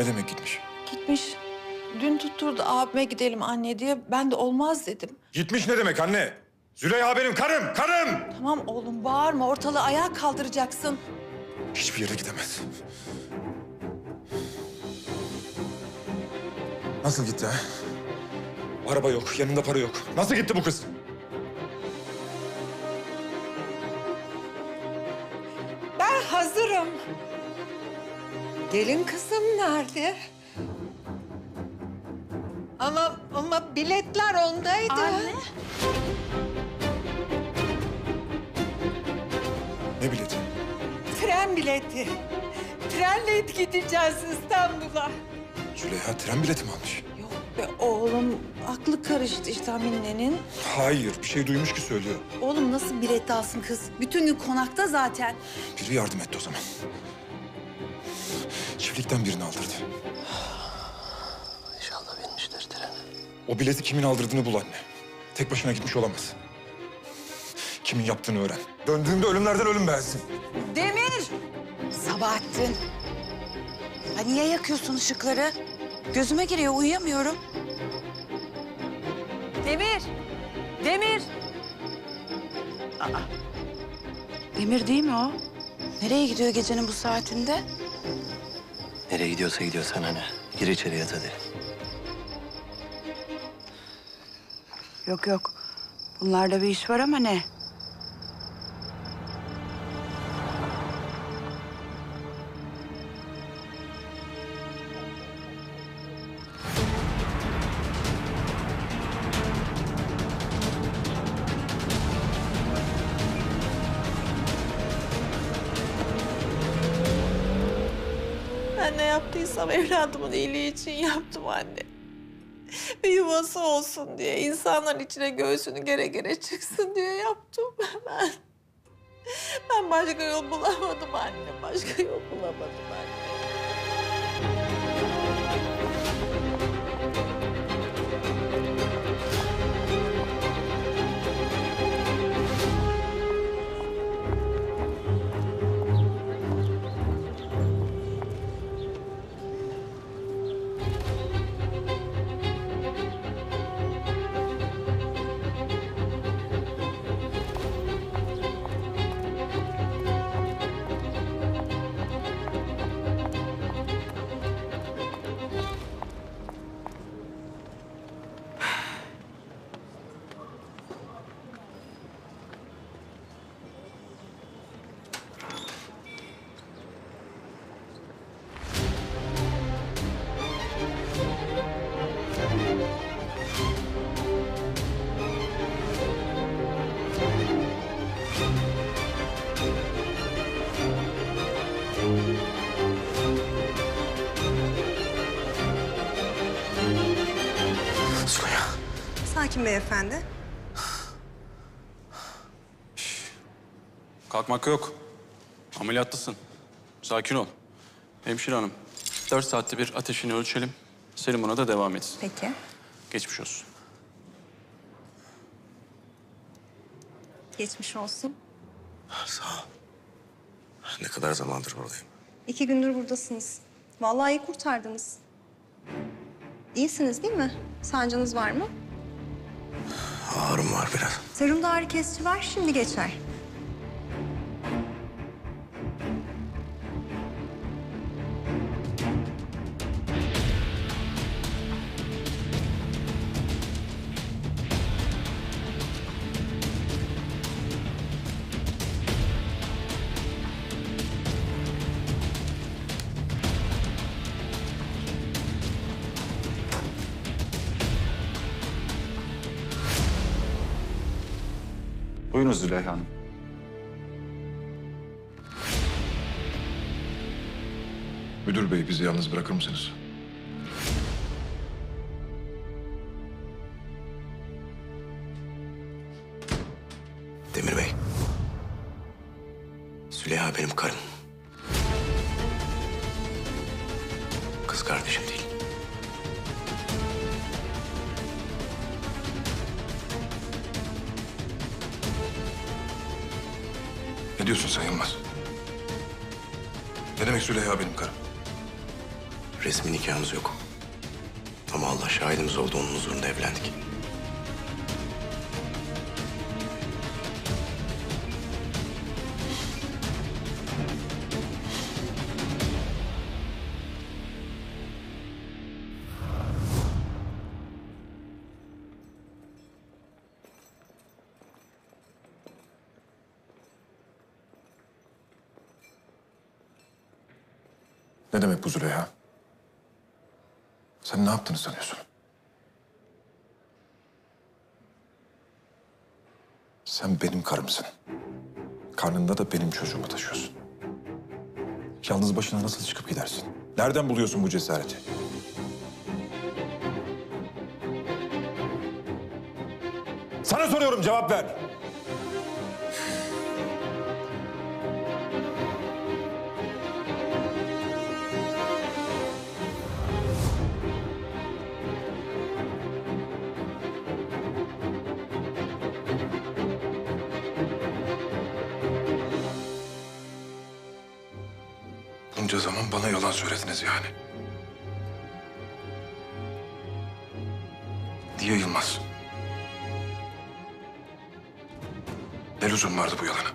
Ne demek gitmiş? Gitmiş. Dün tutturdu abime gidelim anne diye. Ben de olmaz dedim. Gitmiş ne demek anne? Züleyha benim karım, karım! Tamam oğlum bağırma ortalığı ayağa kaldıracaksın. Hiçbir yere gidemez. Nasıl gitti ha? Araba yok, yanında para yok. Nasıl gitti bu kız? Ben hazırım. Gelin kızım nerede? Ama ama biletler ondaydı. Anne. Ne bileti? Tren bileti. Trenle gideceğiz İstanbul'a. Züleyha tren bileti mi almış? Yok be oğlum aklı karıştı işte Amine'nin. Hayır, bir şey duymuş ki söylüyor. Oğlum nasıl bilet alsın kız? Bütün gün konakta zaten. Biri yardım etti o zaman. Çiftlikten birini aldırdı. İnşallah binmiştir trene. O bileti kimin aldırdığını bul anne. Tek başına gitmiş olamaz. Kimin yaptığını öğren. Döndüğümde ölümlerden ölüm beğensin. Demir! Sabahattin. Ha niye yakıyorsun ışıkları? Gözüme giriyor, uyuyamıyorum. Demir! Demir! Demir değil mi o? Nereye gidiyor gecenin bu saatinde? Nereye gidiyorsa gidiyor sana ne? Gir içeri yat hadi. Yok yok. Bunlarda bir iş var ama ne? Yaptıysam evladımın iyiliği için yaptım anne. Bir yuvası olsun diye, insanların içine göğsünü gere gere çıksın diye yaptım ben. Ben başka yol bulamadım anne, başka yol bulamadım anne. Sakin beyefendi. Kalkmak yok. Ameliyatlısın. Sakin ol. Hemşire hanım, dört saatte bir ateşini ölçelim. Serum da devam etsin. Peki. Geçmiş olsun. Geçmiş olsun. Sağ ol. Ne kadar zamandır buradayım? İki gündür buradasınız. Vallahi iyi kurtardınız. İyisiniz değil mi? Sancınız var mı? Ağrım var biraz. Serumda ağrı kesici var, şimdi geçer. Buyurun Züleyha Hanım. Müdür bey bizi yalnız bırakır mısınız? Demir Bey. Züleyha benim karım. Kız kardeşim değil. Ne diyorsun sen Yılmaz? Ne demek Züleyha benim karım? Resmi nikahımız yok. Ama Allah şahidimiz oldu onun huzurunda evlendik. Ne demek bu Züleyha? Sen ne yaptığını sanıyorsun? Sen benim karımsın. Karnında da benim çocuğumu taşıyorsun. Yalnız başına nasıl çıkıp gidersin? Nereden buluyorsun bu cesareti? Sana soruyorum cevap ver. Bunca zaman bana yalan söylediniz yani. Niye Yılmaz? Ne lüzum vardı bu yalana?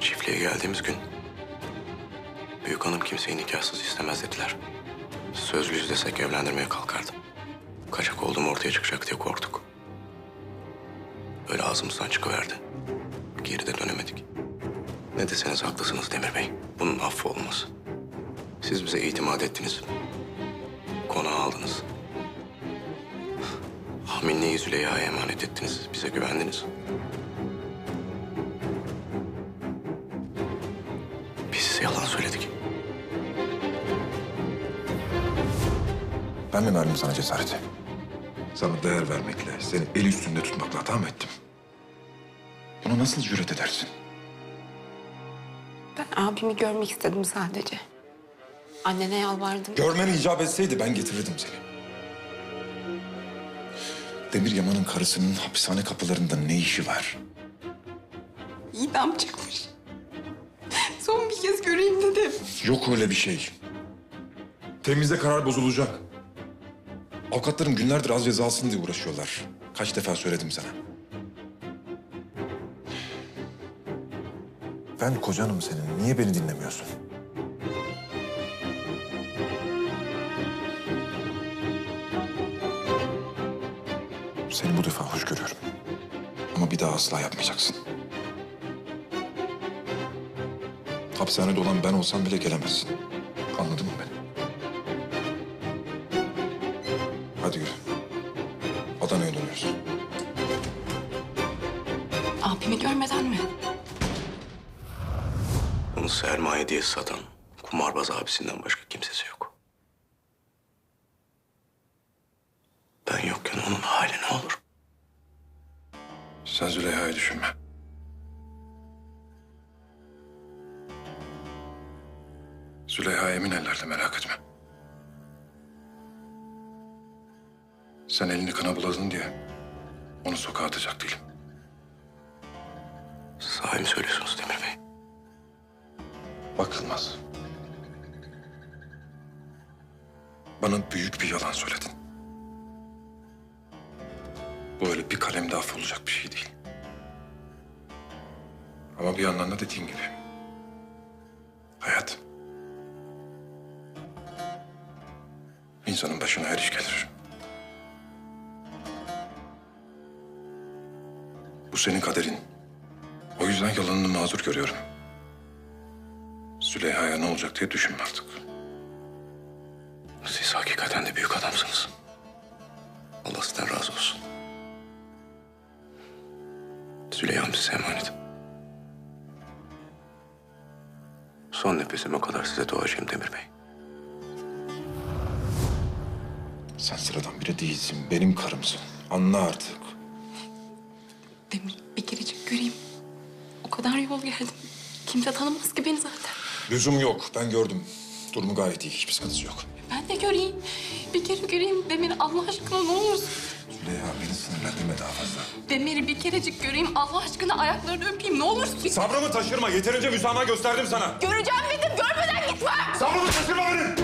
Çiftliğe geldiğimiz gün büyük hanım kimseyi nikahsız istemez dediler. Sözlüyüz desek evlendirmeye kalkardı. Kaçak olduğum ortaya çıkacak diye korktuk. Öyle ağzımızdan çıkıverdi. Geri de dönemedik. Ne deseniz haklısınız Demir Bey. Bunun affı olmaz. Siz bize itimat ettiniz. Konağı aldınız. Haminliği Züleyha'ya emanet ettiniz. Bize güvendiniz. Biz size yalan söyledik. Ben mi verdim sana cesareti? Sana değer vermekle, seni el üstünde tutmakla hata mı ettim? Buna nasıl cüret edersin? Ben abimi görmek istedim sadece. Annene yalvardım. Görmen icap etseydi ben getirirdim seni. Demir Yaman'ın karısının hapishane kapılarında ne işi var? İdam çıkmış. Son bir kez göreyim dedim. Yok öyle bir şey. Temizde karar bozulacak. Avukatlarım günlerdir az ceza alsın diye uğraşıyorlar. Kaç defa söyledim sana. Ben kocanım senin. Niye beni dinlemiyorsun? Seni bu defa hoş görüyorum. Ama bir daha asla yapmayacaksın. Hapishanede olan ben olsam bile gelemezsin. Anladın mı beni? Hadi yürü. Adana'ya dönüyoruz. Abimi görmeden mi? Onu sermaye diye satan kumarbaz abisinden başka kimsesi yok. Ben yokken onun hali ne olur? Sen Züleyha'yı düşünme. Züleyha emin ellerde merak etme. Sen elini kana buladın diye onu sokağa atacak değilim. Sahi mi söylüyorsunuz Demir Bey? Bakılmaz. Bana büyük bir yalan söyledin. Bu öyle bir kalemde affolacak bir şey değil. Ama bir yandan da dediğin gibi. Hayat. İnsanın başına her iş gelir. Bu senin kaderin. O yüzden yalanını mazur görüyorum. Züleyha'ya ne olacak diye düşünme artık. Siz hakikaten de büyük adamsınız. Allah sizden razı olsun. Züleyha'm size emanet. Son nefesime kadar size doğacağım Demir Bey. Sen sıradan biri değilsin. Benim karımsın. Anla artık. Demir bir kerecik göreyim. O kadar yol geldim. Kimse tanımaz ki beni zaten. Lüzum yok. Ben gördüm. Durumu gayet iyi. Hiçbir sıkıntısı yok. Ben de göreyim. Bir kere göreyim Demir Allah aşkına ne olursun. Züleyha beni sinirlendirme daha fazla. Demir'i bir kerecik göreyim Allah aşkına ayaklarını öpeyim ne olursun. Sabrımı taşırma. Yeterince müsamaha gösterdim sana. Göreceğim dedim görmeden gitme. Sabrımı taşırma benim.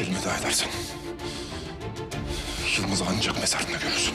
Kelime daha edersen... Yılmaz'ı ancak mezarında görürsün.